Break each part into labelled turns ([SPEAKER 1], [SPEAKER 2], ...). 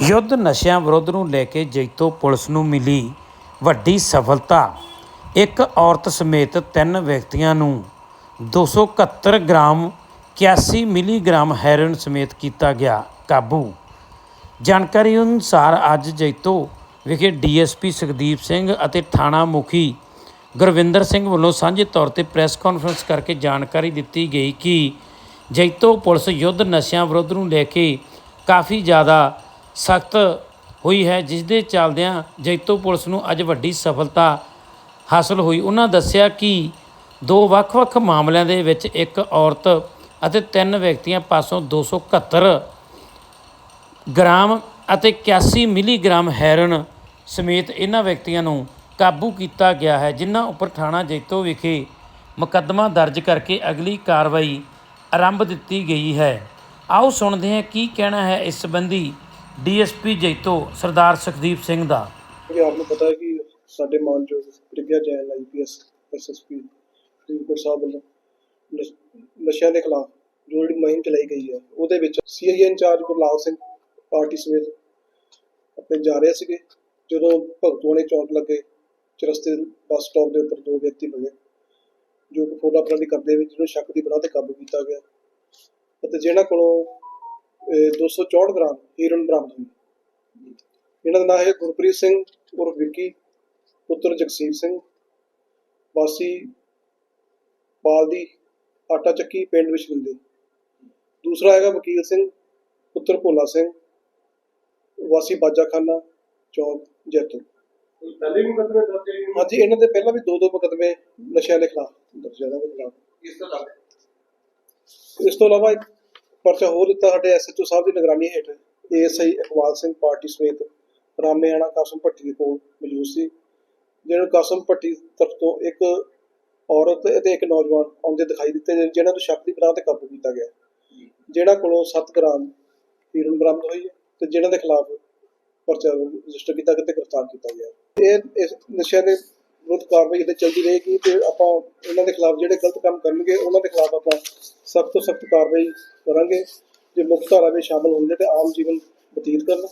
[SPEAKER 1] ਯੁੱਧ ਨਸ਼ਿਆਂ ਵਿਰੁੱਧ ਨੂੰ ਲੈ ਕੇ ਜੈਤੋ ਪੁਲਿਸ ਨੂੰ ਮਿਲੀ ਵੱਡੀ ਸਫਲਤਾ। ਇੱਕ ਔਰਤ ਸਮੇਤ ਤਿੰਨ ਵਿਅਕਤੀਆਂ ਨੂੰ 271 ਗ੍ਰਾਮ 81 ਮਿਲੀਗ੍ਰਾਮ ਹੈਰੋਇਨ ਸਮੇਤ ਕੀਤਾ ਗਿਆ ਕਾਬੂ। ਜਾਣਕਾਰੀ ਅਨੁਸਾਰ ਅੱਜ ਜੈਤੋ ਵਿਖੇ ਡੀਐਸਪੀ ਸੁਖਦੀਪ ਸਿੰਘ ਅਤੇ ਥਾਣਾ ਮੁਖੀ ਗੁਰਵਿੰਦਰ ਸਿੰਘ ਵੱਲੋਂ ਸਾਂਝੇ ਤੌਰ ਤੇ ਪ੍ਰੈਸ ਕਾਨਫਰੰਸ ਕਰਕੇ ਜਾਣਕਾਰੀ ਦਿੱਤੀ ਗਈ ਕਿ ਜੈਤੋ ਪੁਲਿਸ ਯੁੱਧ ਨਸ਼ਿਆਂ ਵਿਰੁੱਧ ਨੂੰ ਲੈ ਕੇ ਕਾਫੀ ਜ਼ਿਆਦਾ ਸਖਤ ਹੋਈ ਹੈ ਜਿਸ ਦੇ ਚੱਲਦਿਆਂ ਜੈਤੋ ਪੁਲਿਸ ਨੂੰ ਅੱਜ ਵੱਡੀ ਸਫਲਤਾ ਹਾਸਲ ਹੋਈ। ਉਹਨਾਂ ਦੱਸਿਆ ਕਿ ਦੋ ਵੱਖ-ਵੱਖ ਮਾਮਲਿਆਂ ਦੇ ਵਿੱਚ ਇੱਕ ਔਰਤ ਅਤੇ ਤਿੰਨ ਵਿਅਕਤੀਆਂ ਪਾਸੋਂ 271 ਗ੍ਰਾਮ ਅਤੇ 81 ਮਿਲੀਗ੍ਰਾਮ ਹੈਰਨ ਸਮੇਤ ਇਹਨਾਂ ਵਿਅਕਤੀਆਂ ਨੂੰ ਕਾਬੂ ਕੀਤਾ ਗਿਆ ਹੈ, ਜਿਨ੍ਹਾਂ ਉੱਪਰ ਥਾਣਾ ਜੈਤੋ ਵਿਖੇ ਮੁਕੱਦਮਾ ਦਰਜ ਕਰਕੇ ਅਗਲੀ ਕਾਰਵਾਈ ਆਰੰਭ ਦਿੱਤੀ ਗਈ ਹੈ। ਆਓ ਸੁਣਦੇ ਹਾਂ ਕੀ ਕਹਿਣਾ ਹੈ ਇਸ ਸੰਬੰਧੀ ਡੀਐਸਪੀ ਜੈਤੋ ਸਰਦਾਰ ਸੁਖਦੀਪ ਸਿੰਘ ਦਾ।
[SPEAKER 2] ਕਿ ਆਪ ਨੂੰ ਪਤਾ ਹੈ ਕਿ ਸਾਡੇ ਮਾਨਯੋਗ ਪ੍ਰਿਗਿਆ ਜੈਨ ਆਈਪੀਐਸ ਐਸਐਸਪੀ ਫਰੀਦਕੋਟ ਸਾਹਿਬ ਵੱਲੋਂ ਨਸ਼- ਨਸ਼ਿਆਂ ਦੇ ਖਿਲਾਫ ਜੋ ਜਿਹੜੀ ਮੁਹਿੰਮ ਚਲਾਈ ਗਈ ਹੈ, ਉਹਦੇ ਵਿੱਚ CIA incharge Gurlal Singh party ਸਮੇਤ ਆਪਣੇ ਜਾ ਰਹੇ ਸੀਗੇ। ਜਦੋਂ ਭਗਤੂਆਣੇ ਚੌਂਕ ਲੱਗੇ, ਚਰਸਤੇ ਬੱਸ ਸਟਾਪ ਦੇ ਉੱਪਰ ਦੋ ਵਿਅਕਤੀ ਮਿਲੇ ਜੋ ਕਿ ਫੋਲਾ ਅਪਰਾਧੀ ਕਰਦੇ ਵਿੱਚ, ਜਿਹਨੂੰ ਸ਼ੱਕ ਦੀ ਬਣਾ ਤੇ ਕਾਬੂ ਕੀਤਾ ਗਿਆ। ਅਤੇ ਜਿਹਨਾਂ ਕੋਲੋਂ 264 ਗ੍ਰਾਮ ਹੀਰੋਇਨ ਬਰਾਮਦ ਹੋਈ। ਇਹਨਾਂ ਦਾ ਨਾਮ ਹੈ ਗੁਰਪ੍ਰੀਤ ਸਿੰਘ ਉਰਫ ਵਿੱਕੀ ਪੁੱਤਰ ਜਗਸੀਰ ਸਿੰਘ। ਵਾਸੀ ਪਾਲਦੀ ਆਟਾ ਚੱਕੀ ਪਿੰਡ ਵਿੱਚ ਰਹਿੰਦੇ ਦੂਸਰਾ ਹੈਗਾ ਵਕੀਲ ਸਿੰਘ ਪੁੱਤਰ ਭੋਲਾ ਸਿੰਘ। ਵਾਸੀ ਬਾਜਾਖਾਨਾ ਚੌਂਕ ਜੈਤੋ
[SPEAKER 3] ਪਹਿਲੇ ਵੀ ਮੁਕੱਦਮੇ ਦਰਜ ਹੈ ਜੀ?
[SPEAKER 2] ਹਾਂਜੀ ਇਹਨਾਂ ਦੇ ਪਹਿਲਾਂ ਵੀ ਦੋ ਦੋ ਮੁਕੱਦਮੇ ਨਸ਼ਿਆਂ ਦੇ ਖਿਲਾਫ ਦਰਜ ਇਹਨਾਂ ਦੇ ਖਿਲਾਫ।
[SPEAKER 3] ਇਸ ਤੋਂ ਇਲਾਵਾ?
[SPEAKER 2] ਇਸ ਤੋਂ ਇਲਾਵਾ ਪਰਚਾ ਹੋਰ ਦਿੱਤਾ ਸਾਡੇ ਐਸਐਚਓ ਸਾਹਿਬ ਦੀ ਨਿਗਰਾਨੀ ਹੇਠ ਏਐਸਆਈ ਇਕਬਾਲ ਸਿੰਘ ਪਾਰਟੀ ਸਮੇਤ ਰਾਮੇਆਣਾ ਕਾਸਮ ਭੱਟੀ ਦੇ ਕੋਲ ਮੌਜੂਦ ਸੀ, ਜਿਹਨਾਂ ਕਾਸਮ ਭੱਟੀ ਤਰਫ ਤੋਂ ਇੱਕ ਔਰਤ ਅਤੇ ਇੱਕ ਨੌਜਵਾਨ ਆਉਂਦੇ ਦਿਖਾਈ ਦਿੱਤੇ ਜਿਹਨਾਂ ਨੂੰ ਸ਼ੱਕ ਦੀ ਬਣਾ ਤੇ ਕਾਬੂ ਕੀਤਾ ਗਿਆ। ਜਿਨ੍ਹਾਂ ਕੋਲੋਂ 7 ਗ੍ਰਾਮ ਹੀਰੋਇਨ ਬਰਾਮਦ ਹੋਈ ਹੈ ਤੇ ਜਿਹਨਾਂ ਦੇ ਖਿਲਾਫ ਪਰਚਾ ਰਜਿਸਟਰ ਕੀਤਾ ਗਿਆ ਤੇ ਗ੍ਰਿਫਤਾਰ ਕੀਤਾ ਗਿਆ। ਇਹ ਇਸ ਨਸ਼ਿਆਂ ਦੇ ਵਿਰੁੱਧ ਕਾਰਵਾਈ ਇਹਦੇ ਚੱਲਦੀ ਰਹੇਗੀ ਤੇ ਆਪਾਂ ਇਹਨਾਂ ਦੇ ਖਿਲਾਫ ਜਿਹੜੇ ਗਲਤ ਕੰਮ ਕਰਨਗੇ, ਉਹਨਾਂ ਦੇ ਖਿਲਾਫ ਆਪਾਂ ਸਖਤ ਤੋਂ ਸਖਤ ਕਾਰਵਾਈ ਕਰਾਂਗੇ, ਜੇ ਮੁੱਖ ਧਾਰਾ ਵਿੱਚ ਸ਼ਾਮਲ ਹੋਣਗੇ ਤੇ ਆਮ ਜੀਵਨ ਬਤੀਤ ਕਰਨ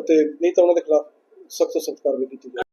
[SPEAKER 2] ਅਤੇ ਨਹੀਂ ਤਾਂ ਉਹਨਾਂ ਦੇ ਖਿਲਾਫ ਸਖਤ ਤੋਂ ਸਖਤ ਕਾਰਵਾਈ ਕੀਤੀ ਜਾਵੇ।